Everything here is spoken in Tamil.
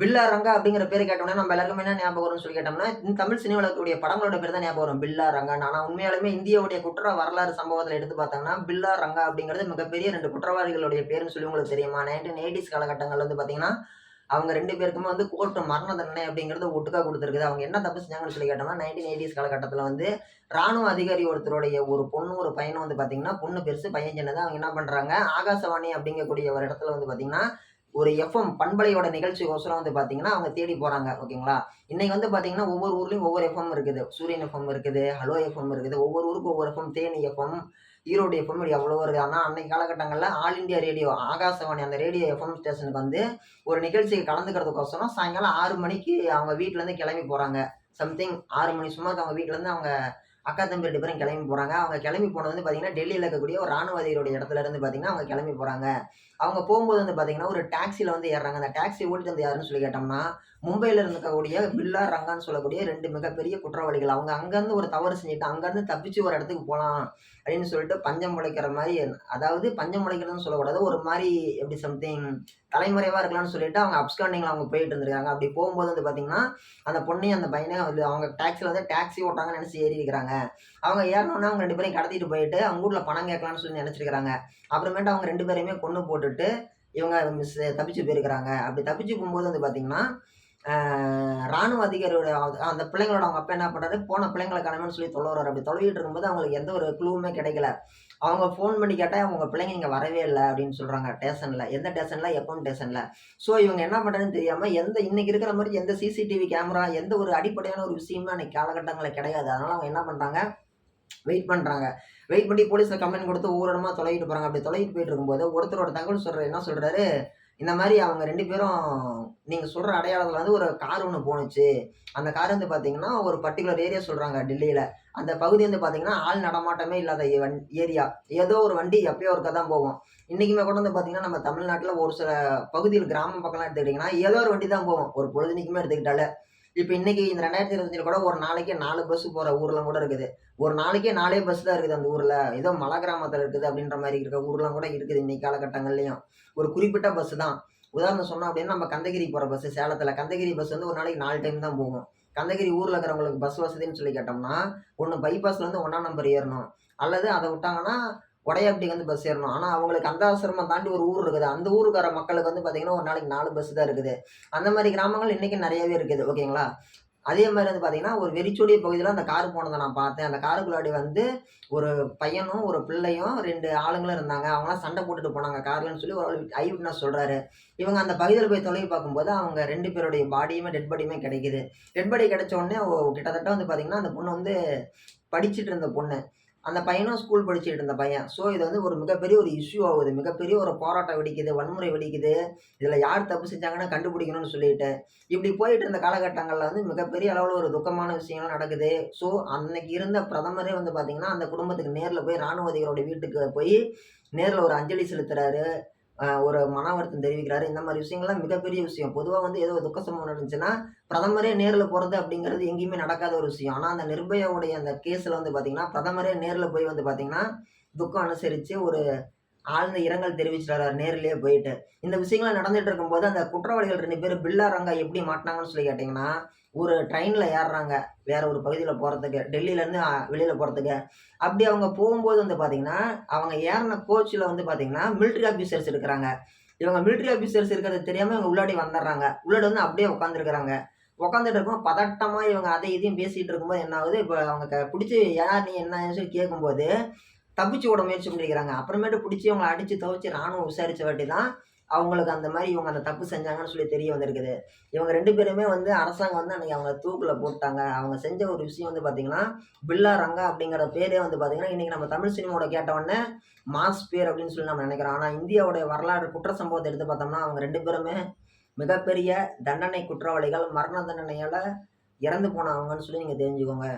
பில்லா ரங்கா அப்படிங்கிற பேர் கேட்டோம்னா நம்ம எல்லாருக்கும் என்ன ஞாபகம் வரும்னு சொல்லி கேட்டோம்னா தமிழ் சினிமாவில் படங்களோட பேர் தான் ஞாபகம் வரும் பில்லா ரங்கா. ஆனால் உண்மையாலுமே இந்தியாவுடைய குற்ற வரலாறு சம்பவத்தில் எடுத்து பார்த்தாங்கன்னா பில்லா ரங்கா அப்படிங்கிறது மிகப்பெரிய ரெண்டு குற்றவாளிகளுடைய பேருன்னு சொல்லி உங்களுக்கு தெரியுமா? நைன்டீன் எயிட்டிஸ் காலகட்டங்கள் வந்து பார்த்தீங்கன்னா அவங்க ரெண்டு பேருக்குமே வந்து கோர்ட்டு மரண தண்டனை அப்படிங்கிறது ஒட்டுக்கா கொடுத்துருக்குது. அவங்க என்ன தப்பு செஞ்சாங்கன்னு சொல்லி கேட்டோம்னா நைன்டீன் எயிட்டிஸ் காலகட்டத்தில் வந்து ராணுவ அதிகாரி ஒருத்தருடைய ஒரு பொண்ணு ஒரு பையனும் வந்து பார்த்தீங்கன்னா பொண்ணு பெருசு பையன் சின்னது. அவங்க என்ன பண்ணுறாங்க ஆகாசவாணி அப்படிங்கக்கூடிய ஒரு இடத்துல வந்து பார்த்தீங்கன்னா ஒரு எஃப்எம் பண்பலையோட நிகழ்ச்சிக்கோசரம் வந்து பார்த்தீங்கன்னா அவங்க தேடி போகிறாங்க ஓகேங்களா? இன்னைக்கு வந்து பார்த்தீங்கன்னா ஒவ்வொரு ஊர்லேயும் ஒவ்வொரு எஃப்எம் இருக்குது. சூரியன் எஃப்எம் இருக்குது ஹலோ எஃப்எம் இருக்குது. ஒவ்வொரு ஊருக்கு ஒவ்வொரு FM Theni FM Erode FM இப்படி அவ்வளோ வருது. ஆனால் அன்னைக்கு காலகட்டங்களில் ஆல் இந்தியா ரேடியோ ஆகாசவாணி அந்த ரேடியோ எஃப்எம் ஸ்டேஷனுக்கு வந்து ஒரு நிகழ்ச்சிக்கு கலந்துக்கிறதுக்கோசரம் சாயங்காலம் ஆறு மணிக்கு அவங்க வீட்டிலேருந்து கிளம்பி போகிறாங்க சம்திங் ஆறு மணி சும்மா அவங்க வீட்டிலேருந்து அவங்க அக்கா தம்பி ரெண்டு பேரும் கிளம்பி போகிறாங்க அவங்க கிளம்பி போனது வந்து பார்த்தீங்கன்னா டெல்லியில் இருக்கக்கூடிய ஒரு ராணுவதிகளுடைய இடத்துல இருந்து பார்த்தீங்கன்னா அவங்க கிளம்பி போகிறாங்க அவங்க போகும்போது வந்து பார்த்தீங்கன்னா ஒரு டாக்ஸியில் வந்து ஏறுறாங்க. அந்த டாக்ஸி ஓட்டிட்டு வந்து யாருன்னு சொல்லி கேட்டோம்னா மும்பையில் இருக்கக்கூடிய பில்லா ரங்கான்னு சொல்லக்கூடிய ரெண்டு மிகப்பெரிய குற்றவாளிகள். அவங்க அங்கேருந்து ஒரு தவறு செஞ்சுட்டு அங்கேருந்து தப்பிச்சு ஒரு இடத்துக்கு போகலாம் அப்படின்னு சொல்லிட்டு பஞ்சம் முளைக்கிற மாதிரி அதாவது பஞ்சம் முளைக்கிறதுன்னு சொல்லக்கூடாது ஒரு மாதிரி எப்படி சம்திங் தலைமுறைவாக இருக்கலாம்னு சொல்லிட்டு அவங்க அப்ஸ்காண்டிங்கில் அவங்க போயிட்டு இருந்திருக்காங்க. அப்படி போகும்போது வந்து பார்த்தீங்கன்னா அந்த பொண்ணையும் அந்த பையனையும் வந்து அவங்க டாக்ஸியில் வந்து டாக்ஸி ஓட்டாங்கன்னு நினச்சி ஏறி இருக்கிறாங்க. அவங்க ஏறினோன்னா அவங்க ரெண்டு பேரையும் கடத்திட்டு போயிட்டு அவங்க ஊரில் பணம் கேட்கலாம்னு சொல்லி நினச்சிருக்காங்க அப்புறமேட்டு அவங்க ரெண்டு பேரையுமே கொண்டு போட்டுட்டு இவங்க மிஸ் தப்பிச்சு போயிருக்கிறாங்க. அப்படி தப்பிச்சு போகும்போது வந்து பார்த்தீங்கன்னா ராணுவ அதிகாரியோட அந்த- பிள்ளைங்களோட அவங்க அப்பா என்ன பண்ணுறாரு போன பிள்ளைங்களை காணணும்னு சொல்லி தொலைவுறாரு அப்படி தொலைவிட்டு இருக்கும்போது அவங்களுக்கு எந்த ஒரு க்ளூவுமே கிடைக்கல. அவங்க ஃபோன் பண்ணி கேட்டால் அவங்க பிள்ளைங்க இங்கே வரவே இல்லை அப்படின்னு சொல்கிறாங்க ஸ்டேஷனில் எந்த ஸ்டேஷனில் எப்போ ஸ்டேஷனில் ஸோ இவங்க என்ன பண்ணுறதுன்னு தெரியாமல் எந்த இன்றைக்கி இருக்கிற மாதிரி எந்த சிசிடிவி கேமரா எந்த ஒரு அடிப்படையான ஒரு விஷயமே அன்னைக்கு காலகட்டங்களில் கிடையாது. அதனால் அவங்க என்ன பண்ணுறாங்க வெயிட் பண்ணுறாங்க வெயிட் பண்ணி போலீஸில் கம்ப்ளைண்ட் கொடுத்து ஒவ்வொரு இடமா தொலைகிட்டு போகிறாங்க அப்படி தொலைகிட்டு போயிட்டு இருக்கும்போது ஒருத்தரோட தகவல் சொல்கிற என்ன சொல்கிறாரு இந்த மாதிரி அவங்க ரெண்டு பேரும் நீங்கள் சொல்கிற அடையாளத்தில் வந்து ஒரு கார் ஒன்று போணுச்சு. அந்த கார் வந்து பார்த்தீங்கன்னா ஒரு பர்டிகுலர் ஏரியா சொல்கிறாங்க டெல்லியில். அந்த பகுதி வந்து பார்த்தீங்கன்னா ஆள் நடமாட்டமே இல்லாத ஏரியா ஏதோ ஒரு வண்டி எப்பயோ ஒருக்கா தான் போகும். இன்றைக்குமே கூட வந்து பார்த்தீங்கன்னா நம்ம தமிழ்நாட்டில் ஒரு சில பகுதியில் கிராம பக்கம்லாம் எடுத்துக்கிட்டிங்கன்னா ஏதோ ஒரு வண்டி தான் போகும். ஒரு பொழுதுனிக்குமே எடுத்துக்கிட்டாலே. இப்போ இன்னைக்கு இந்த ரெண்டாயிரத்தி இருபத்தஞ்சில் கூட ஒரு நாளைக்கு நாலு பஸ் போகிற ஊர்லாம் கூட இருக்குது. ஒரு நாளைக்கே நாலே பஸ் தான் இருக்குது அந்த ஊரில். ஏதோ மலை கிராமத்தில் இருக்குது அப்படின்ற மாதிரி இருக்க ஊர்லாம் கூட இருக்குது இன்னைக்கு காலகட்டங்கள்லையும். ஒரு குறிப்பிட்ட பஸ் தான். உதாரணம் சொன்னோம் அப்படின்னா நம்ம கந்தகிரி போகிற பஸ் சேலத்தில். கந்தகிரி பஸ் வந்து ஒரு நாளைக்கு நாலு டைம் தான் போகும். கந்தகிரி ஊரில் இருக்கிறவங்களுக்கு பஸ் வசதின்னு சொல்லி கேட்டோம்னா ஒன்று பைபாஸ்லேருந்து வந்து ஒன்றாம் நம்பர் ஏறணும். அல்லது அதை விட்டாங்கன்னா உடையாப்பட்டி வந்து பஸ் ஏறணும். ஆனால் அவங்களுக்கு அந்த ஆசிரமம் தாண்டி ஒரு ஊர் இருக்குது. அந்த ஊருக்கார மக்களுக்கு வந்து பார்த்தீங்கன்னா ஒரு நாளைக்கு நாலு பஸ் தான் இருக்குது. அந்த மாதிரி கிராமங்கள் இன்றைக்கி நிறையவே இருக்குது. ஓகேங்களா? அதே மாதிரி வந்து பார்த்தீங்கன்னா ஒரு வெறிச்சோடிய பகுதியில் அந்த கார் போனதை நான் பார்த்தேன். அந்த காருக்குள்ளாடி வந்து ஒரு பையனும் ஒரு பிள்ளையும் ரெண்டு ஆளுங்களும் இருந்தாங்க. அவங்களாம் சண்டை போட்டுட்டு போனாங்க. கார்லன்னு சொல்லி ஒரு ஐ விட்னஸ் சொல்கிறாரு இவங்க அந்த பகுதியில் போய் தொலைவி பார்க்கும்போது அவங்க ரெண்டு பேருடைய பாடியுமே டெட் பாடியுமே கிடைக்குது. டெட் பாடி கிடைச்ச உடனே கிட்டத்தட்ட வந்து பார்த்தீங்கன்னா அந்த பொண்ணு வந்து படிச்சுட்டு இருந்த பொண்ணு. அந்த பையனும் ஸ்கூல் படிச்சுட்டு இருந்த பையன். ஸோ இது வந்து ஒரு மிகப்பெரிய ஒரு இஷ்யூ ஆகுது. மிகப்பெரிய ஒரு போராட்டம் வெடிக்குது வன்முறை வெடிக்குது. இதில் யார் தப்பு செஞ்சாங்கன்னு கண்டுபிடிக்கணும்னு சொல்லிட்டு. இப்படி போயிட்டு இருந்த காலகட்டங்களில் வந்து மிகப்பெரிய அளவில் ஒரு துக்கமான விஷயங்கள் நடக்குது. ஸோ அன்னைக்கு இருந்த பிரதமரே வந்து பார்த்திங்கன்னா அந்த குடும்பத்துக்கு நேரில் போய் இராணுவ அதிகாரோட வீட்டுக்கு போய் நேரில் ஒரு அஞ்சலி செலுத்துறாரு. ஒரு மன வருத்தம் தெரிவிக்கிறாரு. இந்த மாதிரி விஷயங்கள்லாம் மிகப்பெரிய விஷயம். பொதுவாக வந்து ஏதோ துக்க சம்பவம் நடந்துச்சுன்னா பிரதமரே நேரில் போகிறது அப்படிங்கிறது எங்கேயுமே நடக்காத ஒரு விஷயம். ஆனால் அந்த நிர்பயாவுடைய அந்த கேஸில் வந்து பார்த்தீங்கன்னா பிரதமரே நேரில் போய் வந்து பார்த்தீங்கன்னா துக்கம் அனுசரித்து ஒரு ஆழ்ந்த இரங்கல் தெரிவிச்சிட்டாரு. நேரிலேயே போயிட்டு. இந்த விஷயங்கள் நடந்துட்டு இருக்கும்போது அந்த குற்றவாளிகள் ரெண்டு பேர் பில்லா ரங்கா எப்படி மாட்டினாங்கன்னு சொல்லி கேட்டிங்கன்னா ஒரு ட்ரெயினில் ஏறுறாங்க. வேற ஒரு பகுதியில் போகிறதுக்கு டெல்லியிலேருந்து வெளியில் போகிறதுக்கு அப்படி அவங்க போகும்போது வந்து பார்த்தீங்கன்னா அவங்க ஏறின கோச்சில் வந்து பார்த்தீங்கன்னா மிலிட்ரி ஆஃபீஸர்ஸ் இருக்கிறாங்க. இவங்க மிலிட்ரி ஆஃபீஸர்ஸ் இருக்கிறது தெரியாமல் இவங்க உள்ளாடி வந்துடுறாங்க. உள்ளாடி வந்து அப்படியே உட்காந்துருக்குறாங்க உட்காந்துட்டு இருக்கும் பதட்டமாக இவங்க அதை இதையும் பேசிகிட்டு இருக்கும்போது என்ன ஆகுது? இப்போ அவங்க க பிடிச்சி யார் நீ என்னன்னு சொல்லி கேட்கும்போது தப்பிச்சு விட முயற்சி பண்ணிக்கிறாங்க அப்புறமேட்டு பிடிச்சி அவங்கள அடித்து துவச்சி ராணுவம் விசாரித்த வாட்டி தான் அவங்களுக்கு அந்த மாதிரி இவங்க அந்த தப்பு செஞ்சாங்கன்னு சொல்லி தெரிய வந்திருக்குது. இவங்க ரெண்டு பேருமே வந்து அரசாங்கம் வந்து அன்றைக்கி அவங்க தூக்கில் போட்டாங்க. அவங்க செஞ்ச ஒரு விஷயம் வந்து பார்த்திங்கன்னா பில்லா ரங்கா அப்படிங்கிற பேரே வந்து பார்த்திங்கன்னா இன்றைக்கி நம்ம தமிழ் சினிமாவோட கேட்டவுடனே மாஸ் பேர் அப்படின்னு சொல்லி நம்ம நினைக்கிறோம். ஆனால் இந்தியாவுடைய வரலாறு குற்ற சம்பவத்தை எடுத்து பார்த்தோம்னா அவங்க ரெண்டு பேருமே மிகப்பெரிய தண்டனை குற்றவாளிகள் மரண தண்டனையால் இறந்து போனவங்கன்னு சொல்லி நீங்கள் தெரிஞ்சுக்கோங்க.